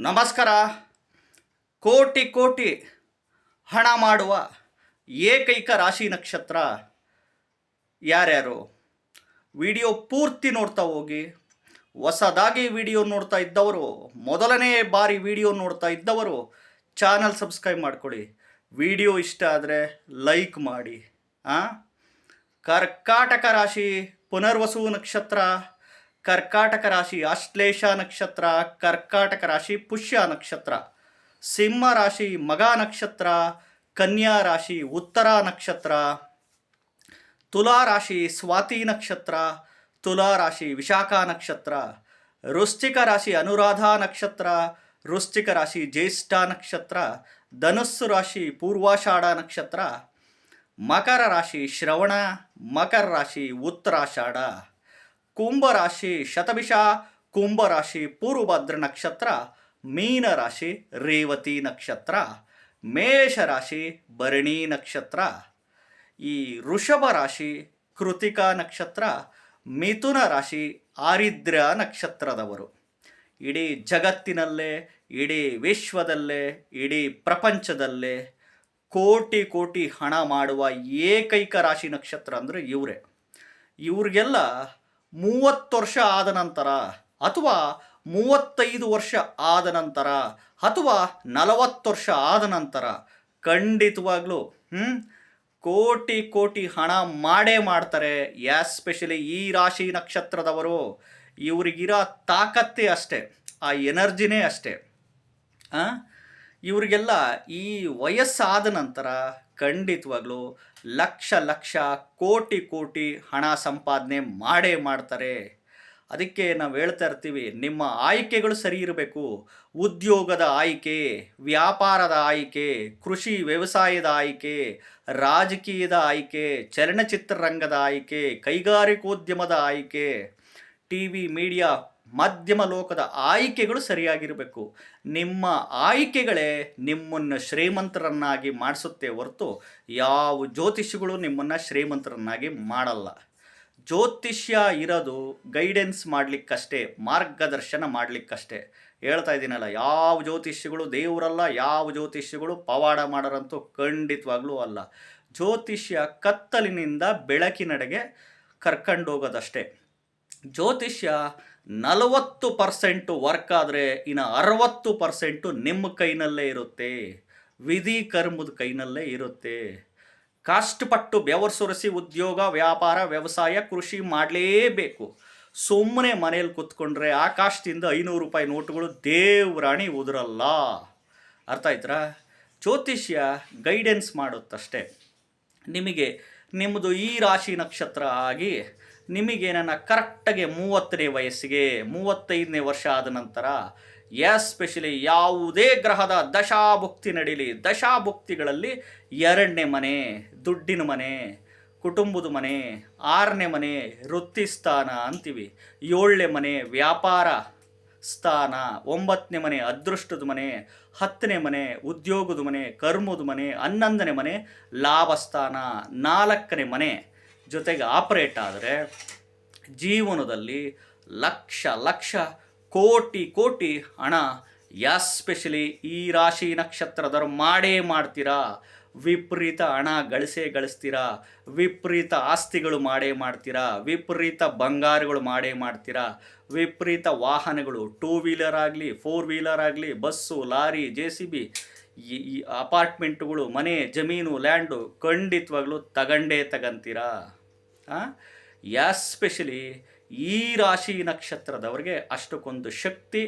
ನಮಸ್ಕಾರ. ಕೋಟಿ ಕೋಟಿ ಹಣ ಮಾಡುವ ಏಕೈಕ ರಾಶಿ ನಕ್ಷತ್ರ ಯಾರ್ಯಾರು? ವಿಡಿಯೋ ಪೂರ್ತಿ ನೋಡ್ತಾ ಹೋಗಿ. ಹೊಸದಾಗಿ ವಿಡಿಯೋ ನೋಡ್ತಾ ಇದ್ದವರು, ಮೊದಲನೇ ಬಾರಿ ವಿಡಿಯೋ ನೋಡ್ತಾ ಇದ್ದವರು, ಚಾನಲ್ ಸಬ್ಸ್ಕ್ರೈಬ್ ಮಾಡ್ಕೊಳ್ಳಿ. ವಿಡಿಯೋ ಇಷ್ಟ ಆದರೆ ಲೈಕ್ ಮಾಡಿ, ಆ? ಕರ್ಕಾಟಕ ರಾಶಿ ಪುನರ್ವಸು ನಕ್ಷತ್ರ ಕರ್ಕಾಟಕ ರಾಶಿ ಆಶ್ಲೇಷ ನಕ್ಷತ್ರ, ಕರ್ಕಾಟಕ ರಾಶಿ ಪುಷ್ಯ ನಕ್ಷತ್ರ, ಸಿಂಹ ರಾಶಿ ಮಗ ನಕ್ಷತ್ರ, ಕನ್ಯಾ ರಾಶಿ ಉತ್ತರ ನಕ್ಷತ್ರ, ತುಲಾ ರಾಶಿ ಸ್ವಾತಿ ನಕ್ಷತ್ರ, ತುಲಾ ರಾಶಿ ವಿಶಾಖ ನಕ್ಷತ್ರ, ವೃಶ್ಚಿಕ ರಾಶಿ ಅನುರಾಧ ನಕ್ಷತ್ರ, ವೃಶ್ಚಿಕ ರಾಶಿ ಜ್ಯೇಷ್ಠ ನಕ್ಷತ್ರ, ಧನುಸ್ಸು ರಾಶಿ ಪೂರ್ವಾಷಾಢ ನಕ್ಷತ್ರ, ಮಕರ ರಾಶಿ ಶ್ರವಣ, ಮಕರ ರಾಶಿ ಉತ್ತರಾಷಾಢ. ಕುಂಭ ರಾಶಿ ಶತಭಿಷ, ಕುಂಭರಾಶಿ ಪೂರ್ವಭದ್ರ ನಕ್ಷತ್ರ ಮೀನ ರಾಶಿ ರೇವತಿ ನಕ್ಷತ್ರ ಮೇಷ ರಾಶಿ ಭರಣಿ ನಕ್ಷತ್ರ, ಈ ವೃಷಭ ರಾಶಿ ಕೃತಿಕಾ ನಕ್ಷತ್ರ, ಮಿಥುನ ರಾಶಿ ಆರಿದ್ರ ನಕ್ಷತ್ರದವರು. ಇಡೀ ಜಗತ್ತಿನಲ್ಲೇ, ಇಡೀ ವಿಶ್ವದಲ್ಲೇ, ಇಡೀ ಪ್ರಪಂಚದಲ್ಲೇ ಕೋಟಿ ಕೋಟಿ ಹಣ ಮಾಡುವ ಏಕೈಕ ರಾಶಿ ನಕ್ಷತ್ರ ಅಂದರೆ ಇವರೇ. ಇವ್ರಿಗೆಲ್ಲ ಮೂವತ್ತು ವರ್ಷ ಆದ ನಂತರ ಅಥವಾ ಮೂವತ್ತೈದು ವರ್ಷ ಆದ ನಂತರ ಅಥವಾ ನಲವತ್ತು ವರ್ಷ ಆದ ನಂತರ ಖಂಡಿತವಾಗ್ಲೂ ಹ್ಞೂ ಕೋಟಿ ಕೋಟಿ ಹಣ ಮಾಡೇ ಮಾಡ್ತಾರೆ ಎಸ್ಪೆಷಲಿ ಈ ರಾಶಿ ನಕ್ಷತ್ರದವರು. ಇವರಿಗಿರೋ ತಾಕತ್ತೇ ಅಷ್ಟೇ, ಆ ಎನರ್ಜಿನೇ ಅಷ್ಟೇ. ಇವರಿಗೆಲ್ಲ ಈ ವಯಸ್ಸಾದ ನಂತರ ಖಂಡಿತವಾಗ್ಲೂ ಲಕ್ಷ ಲಕ್ಷ ಕೋಟಿ ಕೋಟಿ ಹಣ ಸಂಪಾದನೆ ಮಾಡೇ ಮಾಡ್ತಾರೆ. ಅದಕ್ಕೆ ನಾವು ಹೇಳ್ತಾ ಇರ್ತೀವಿ, ನಿಮ್ಮ ಆಯ್ಕೆಗಳು ಸರಿ ಇರಬೇಕು. ಉದ್ಯೋಗದ ಆಯ್ಕೆ, ವ್ಯಾಪಾರದ ಆಯ್ಕೆ, ಕೃಷಿ ವ್ಯವಸಾಯದ ಆಯ್ಕೆ, ರಾಜಕೀಯದ ಆಯ್ಕೆ ಚಲನಚಿತ್ರರಂಗದ ಆಯ್ಕೆ, ಕೈಗಾರಿಕೋದ್ಯಮದ ಆಯ್ಕೆ ಟಿ ವಿ ಮೀಡಿಯಾ ಮಾಧ್ಯಮ ಲೋಕದ ಆಯ್ಕೆಗಳು ಸರಿಯಾಗಿರಬೇಕು. ನಿಮ್ಮ ಆಯ್ಕೆಗಳೇ ನಿಮ್ಮನ್ನು ಶ್ರೀಮಂತರನ್ನಾಗಿ ಮಾಡಿಸುತ್ತೆ ಹೊರತು ಯಾವ ಜ್ಯೋತಿಷಿಗಳು ನಿಮ್ಮನ್ನು ಶ್ರೀಮಂತರನ್ನಾಗಿ ಮಾಡಲ್ಲ. ಜ್ಯೋತಿಷ್ಯ ಇರೋದು ಗೈಡೆನ್ಸ್ ಮಾಡಲಿಕ್ಕಷ್ಟೇ, ಮಾರ್ಗದರ್ಶನ ಮಾಡಲಿಕ್ಕಷ್ಟೇ. ಹೇಳ್ತಾ ಇದ್ದೀನಲ್ಲ, ಯಾವ ಜ್ಯೋತಿಷ್ಯಗಳು ದೇವರಲ್ಲ, ಯಾವ ಜ್ಯೋತಿಷ್ಯಗಳು ಪವಾಡ ಮಾಡೋರಂತೂ ಖಂಡಿತವಾಗ್ಲೂ ಅಲ್ಲ. ಜ್ಯೋತಿಷ್ಯ ಕತ್ತಲಿನಿಂದ ಬೆಳಕಿನಡೆಗೆ ಕರ್ಕೊಂಡೋಗೋದಷ್ಟೇ. ಜ್ಯೋತಿಷ್ಯ ನಲವತ್ತು ಪರ್ಸೆಂಟು ವರ್ಕ್ ಆದರೆ ಇನ್ನು ಅರವತ್ತು ಪರ್ಸೆಂಟು ನಿಮ್ಮ ಕೈನಲ್ಲೇ ಇರುತ್ತೆ. ವಿಧಿ ಕರ್ಮದ ಕೈನಲ್ಲೇ ಇರುತ್ತೆ. ಕಷ್ಟಪಟ್ಟು ಬೆವರು ಸುರಿಸಿ ಉದ್ಯೋಗ, ವ್ಯಾಪಾರ, ವ್ಯವಸಾಯ, ಕೃಷಿ ಮಾಡಲೇಬೇಕು. ಸುಮ್ಮನೆ ಮನೇಲಿ ಕೂತ್ಕೊಂಡ್ರೆ ಆಕಾಶದಿಂದ ಐನೂರು ರೂಪಾಯಿ ನೋಟುಗಳು ದೇವ್ರಾಣಿ ಉದುರಲ್ಲ. ಅರ್ಥ ಆಯ್ತಾ ಜ್ಯೋತಿಷ್ಯ ಗೈಡೆನ್ಸ್ ಮಾಡುತ್ತಷ್ಟೇ. ನಿಮಗೆ ನಿಮ್ಮದು ಈ ರಾಶಿ ನಕ್ಷತ್ರ ಆಗಿ ನಿಮಗೆ ನನ್ನ ಕರೆಕ್ಟಾಗಿ ಮೂವತ್ತನೇ ವಯಸ್ಸಿಗೆ ಮೂವತ್ತೈದನೇ ವರ್ಷ ಆದ ನಂತರ, ಎಸ್ಪೆಷಲಿ ಯಾವುದೇ ಗ್ರಹದ ದಶಾಭುಕ್ತಿ ನಡೀಲಿ, ದಶಾಭುಕ್ತಿಗಳಲ್ಲಿ ಎರಡನೇ ಮನೆ, ದುಡ್ಡಿನ ಮನೆ, ಕುಟುಂಬದ ಮನೆ, ಆರನೇ ಮನೆ ವೃತ್ತಿ ಸ್ಥಾನ ಅಂತೀವಿ. ಏಳನೇ ಮನೆ, ವ್ಯಾಪಾರ. ಸ್ಥಾನ, ಒಂಬತ್ತನೇ ಮನೆ ಅದೃಷ್ಟದ ಮನೆ, ಹತ್ತನೇ ಮನೆ ಉದ್ಯೋಗದ ಮನೆ, ಕರ್ಮದ ಮನೆ, ಹನ್ನೊಂದನೇ ಮನೆ ಲಾಭ ಸ್ಥಾನ, ನಾಲ್ಕನೇ ಮನೆ ಜೊತೆಗೆ ಆಪರೇಟ್ ಆದರೆ ಜೀವನದಲ್ಲಿ ಲಕ್ಷ ಲಕ್ಷ, ಕೋಟಿ ಕೋಟಿ ಹಣ ಎಸ್ಪೆಷಲಿ ಈ ರಾಶಿ ನಕ್ಷತ್ರದವರು ಮಾಡೇ ಮಾಡ್ತೀರಾ? ವಿಪರೀತ ಹಣ ಗಳಿಸೇ ಗಳಿಸ್ತೀರಾ? ವಿಪರೀತ ಆಸ್ತಿಗಳು ಮಾಡೇ ಮಾಡ್ತೀರಾ? ವಿಪರೀತ ಬಂಗಾರಗಳು ಮಾಡೇ ಮಾಡ್ತೀರಾ? ವಿಪರೀತ ವಾಹನಗಳು ಟೂ ವೀಲರ್ ಆಗಲಿ ಫೋರ್ ವೀಲರ್ ಆಗಲಿ, bus, lorry J C B ಈ ಅಪಾರ್ಟ್ಮೆಂಟುಗಳು, ಮನೆ, ಜಮೀನು, ಲ್ಯಾಂಡು ಖಂಡಿತವಾಗ್ಲೂ ತಗಂಡೇ ತಗಂತೀರಾ? ಎಸ್ಪೆಷಲಿ ಈ ರಾಶಿ ನಕ್ಷತ್ರದವ್ರಿಗೆ ಅಷ್ಟಕ್ಕೊಂದು ಶಕ್ತಿ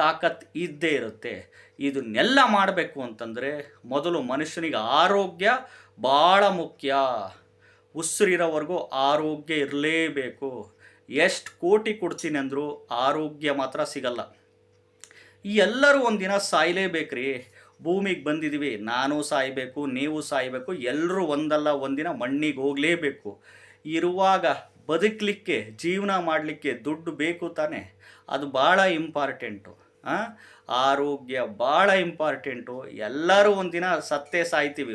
ತಾಕತ್ ಇದ್ದೇ ಇರುತ್ತೆ. ಇದನ್ನೆಲ್ಲ ಮಾಡಬೇಕು ಅಂತಂದರೆ ಮೊದಲು ಮನುಷ್ಯನಿಗೆ ಆರೋಗ್ಯ ಭಾಳ ಮುಖ್ಯ. ಉಸಿರಿರೋವರೆಗೂ ಆರೋಗ್ಯ ಇರಲೇಬೇಕು. ಎಷ್ಟು ಕೋಟಿ ಕೊಡ್ತೀನಿ ಅಂದರೂ ಆರೋಗ್ಯ ಮಾತ್ರ ಸಿಗಲ್ಲ. ಎಲ್ಲರೂ ಒಂದಿನ ಸಾಯಲೇಬೇಕ್ರಿ. ಭೂಮಿಗೆ ಬಂದಿದ್ದೀವಿ ನಾನು ಸಾಯಬೇಕು, ನೀವು ಸಾಯಬೇಕು ಎಲ್ಲರೂ ಒಂದಲ್ಲ, ಒಂದಿನ ಮಣ್ಣಿಗೆ ಹೋಗಲೇಬೇಕು. ಇರುವಾಗ ಬದುಕಲಿಕ್ಕೆ, ಜೀವನ ಮಾಡಲಿಕ್ಕೆ ದುಡ್ಡು ಬೇಕು ತಾನೇ. ಅದು ಭಾಳ ಇಂಪಾರ್ಟೆಂಟು. ಆರೋಗ್ಯ ಭಾಳ ಇಂಪಾರ್ಟೆಂಟು. ಎಲ್ಲರೂ ಒಂದಿನ ಸತ್ತೇ ಸಾಯ್ತೀವಿ.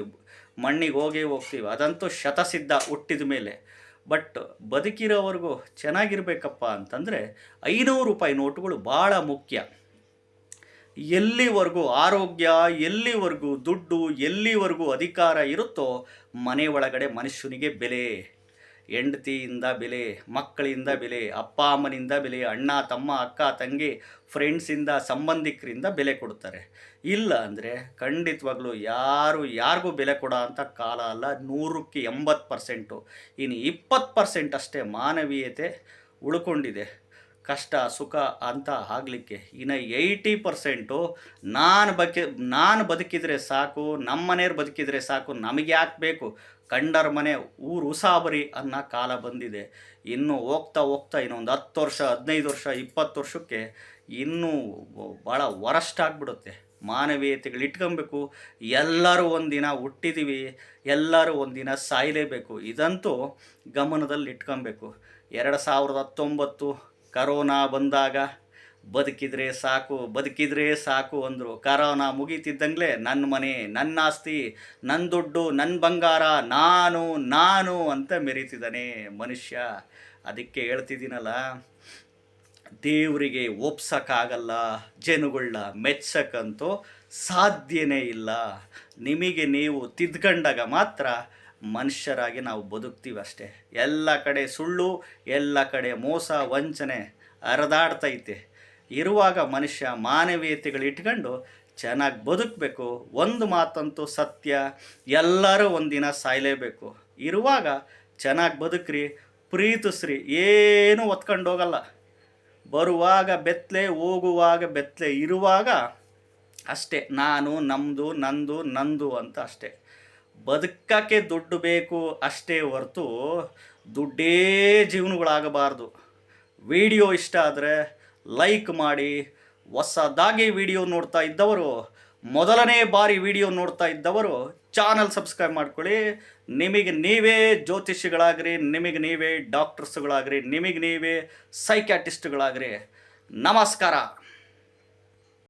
ಮಣ್ಣಿಗೆ ಹೋಗಿ ಹೋಗ್ತೀವಿ. ಅದಂತೂ ಶತಸಿದ್ಧ ಹುಟ್ಟಿದ ಮೇಲೆ. ಬಟ್ ಬದುಕಿರೋವರೆಗೂ ಚೆನ್ನಾಗಿರ್ಬೇಕಪ್ಪ ಅಂತಂದರೆ ಐನೂರು ರೂಪಾಯಿ ನೋಟುಗಳು ಭಾಳ ಮುಖ್ಯ. ಎಲ್ಲಿವರೆಗೂ ಆರೋಗ್ಯ, ಎಲ್ಲಿವರೆಗೂ ದುಡ್ಡು, ಎಲ್ಲಿವರೆಗೂ ಅಧಿಕಾರ ಇರುತ್ತೋ ಮನೆ ಒಳಗಡೆ ಮನುಷ್ಯನಿಗೆ ಬೆಲೆ. ಹೆಂಡತಿಯಿಂದ ಬೆಲೆ, ಮಕ್ಕಳಿಂದ ಬೆಲೆ ಅಪ್ಪ ಅಮ್ಮನಿಂದ ಬೆಲೆ, ಅಣ್ಣ, ತಮ್ಮ, ಅಕ್ಕ, ತಂಗಿ ಫ್ರೆಂಡ್ಸಿಂದ ಸಂಬಂಧಿಕರಿಂದ ಬೆಲೆ ಕೊಡ್ತಾರೆ. ಇಲ್ಲ ಅಂದರೆ ಖಂಡಿತವಾಗ್ಲೂ ಯಾರು ಯಾರಿಗೂ ಬೆಲೆ ಕೊಡೋ ಅಂಥ ಕಾಲ ಅಲ್ಲ, ನೂರಕ್ಕೆ ಎಂಬತ್ತು ಪರ್ಸೆಂಟು ಇನ್ನು ಇಪ್ಪತ್ತು ಪರ್ಸೆಂಟ್ ಅಷ್ಟೇ ಮಾನವೀಯತೆ ಉಳ್ಕೊಂಡಿದೆ. ಕಷ್ಟ, ಸುಖ ಅಂತ ಆಗಲಿಕ್ಕೆ. ಇನ್ನು ಏಯ್ಟಿ ಪರ್ಸೆಂಟು ನಾನು ಬಕೆ, ನಾನು ಬದುಕಿದರೆ ಸಾಕು ನಮ್ಮ ಮನೆಯವ್ರು ಬದುಕಿದರೆ ಸಾಕು, ನಮಗೆ ಯಾಕೆ ಬೇಕು? ಕಂಡರ ಮನೆ, ಊರು ಉಸಾಬರಿ ಅನ್ನೋ ಕಾಲ ಬಂದಿದೆ. ಇನ್ನು ಹೋಗ್ತಾ ಹೋಗ್ತಾ ಇನ್ನೊಂದು ಹತ್ತು ವರ್ಷ, ಹದಿನೈದು ವರ್ಷ, ಇಪ್ಪತ್ತು ವರ್ಷಕ್ಕೆ ಇನ್ನೂ ಭಾಳ ವರಸ್ಟ್ ಆಗಿಬಿಡುತ್ತೆ. ಮಾನವೀಯತೆಗಳು ಇಟ್ಕೊಬೇಕು. ಎಲ್ಲರೂ ಒಂದಿನ ಹುಟ್ಟಿದ್ದೀವಿ ಎಲ್ಲರೂ ಒಂದಿನ ಸಾಯಲೇಬೇಕು. ಇದಂತೂ ಗಮನದಲ್ಲಿ ಇಟ್ಕೊಬೇಕು ಎರಡು ಸಾವಿರದ ಹತ್ತೊಂಬತ್ತು ಕರೋನಾ ಬಂದಾಗ ಬದುಕಿದ್ರೆ ಸಾಕು ಬದುಕಿದ್ರೆ ಸಾಕು ಅಂದರು. ಕರೋನಾ ಮುಗೀತಿದ್ದಂಗೆ ನನ್ನ ಮನೆ ನನ್ನ ಆಸ್ತಿ ನನ್ನ ದುಡ್ಡು ನನ್ನ ಬಂಗಾರ, ನಾನು ನಾನು ಅಂತ ಮೆರೀತಿದ್ದಾನೆ ಮನುಷ್ಯ. ಅದಕ್ಕೆ ಹೇಳ್ತಿದ್ದೀನಲ್ಲ, ದೇವರಿಗೆ ಒಪ್ಸೋಕ್ಕಾಗಲ್ಲ ಜನಗಳನ್ನ ಮೆಚ್ಚಕ್ಕಂತೂ ಸಾಧ್ಯನೇ ಇಲ್ಲ. ನಿಮಗೆ ನೀವು ತಿದ್ಕೊಂಡಾಗ ಮಾತ್ರ ಮನುಷ್ಯರಾಗಿ ನಾವು ಬದುಕ್ತೀವಿ ಅಷ್ಟೇ. ಎಲ್ಲ ಕಡೆ ಸುಳ್ಳು, ಎಲ್ಲ ಕಡೆ ಮೋಸ, ವಂಚನೆ ಹರಿದಾಡ್ತೈತೆ. ಇರುವಾಗ ಮನುಷ್ಯ ಮಾನವೀಯತೆಗಳು ಇಟ್ಕೊಂಡು ಚೆನ್ನಾಗಿ ಬದುಕಬೇಕು. ಒಂದು ಮಾತಂತೂ ಸತ್ಯ, ಎಲ್ಲರೂ ಒಂದಿನ ಸಾಯಲೇಬೇಕು. ಇರುವಾಗ ಚೆನ್ನಾಗಿ ಬದುಕ್ರಿ, ಪ್ರೀತಿಸ್ರಿ, ಏನೂ ಒತ್ಕೊಂಡು ಹೋಗಲ್ಲ. ಬರುವಾಗ ಬೆತ್ತಲೆ, ಹೋಗುವಾಗ ಬೆತ್ತಲೆ ಇರುವಾಗ ಅಷ್ಟೇ. ನಾನು ನಮ್ಮದು ನಂದು ನಂದು ಅಂತ ಅಷ್ಟೇ. ಬದುಕಕ್ಕೆ ದುಡ್ಡು ಬೇಕು ಅಷ್ಟೇ ಹೊರತು ದುಡ್ಡೇ ಜೀವನಗಳಾಗಬಾರ್ದು. ವಿಡಿಯೋ ಇಷ್ಟ ಆದರೆ ಲೈಕ್ ಮಾಡಿ. ಹೊಸದಾಗಿ ವಿಡಿಯೋ ನೋಡ್ತಾ ಇದ್ದವರು, ಮೊದಲನೇ ಬಾರಿ ವಿಡಿಯೋ ನೋಡ್ತಾ ಇದ್ದವರು ಚಾನಲ್ ಸಬ್ಸ್ಕ್ರೈಬ್ ಮಾಡ್ಕೊಳ್ಳಿ. ನಿಮಗೆ ನೀವೇ ಜ್ಯೋತಿಷಿಗಳಾಗ್ರಿ, ನಿಮಗೆ ನೀವೇ ಡಾಕ್ಟರ್ಸ್ಗಳಾಗ್ರಿ, ನಿಮಗೆ ನೀವೇ ಸೈಕ್ಯಾಟಿಸ್ಟ್ಗಳಾಗ್ರಿ. ನಮಸ್ಕಾರ.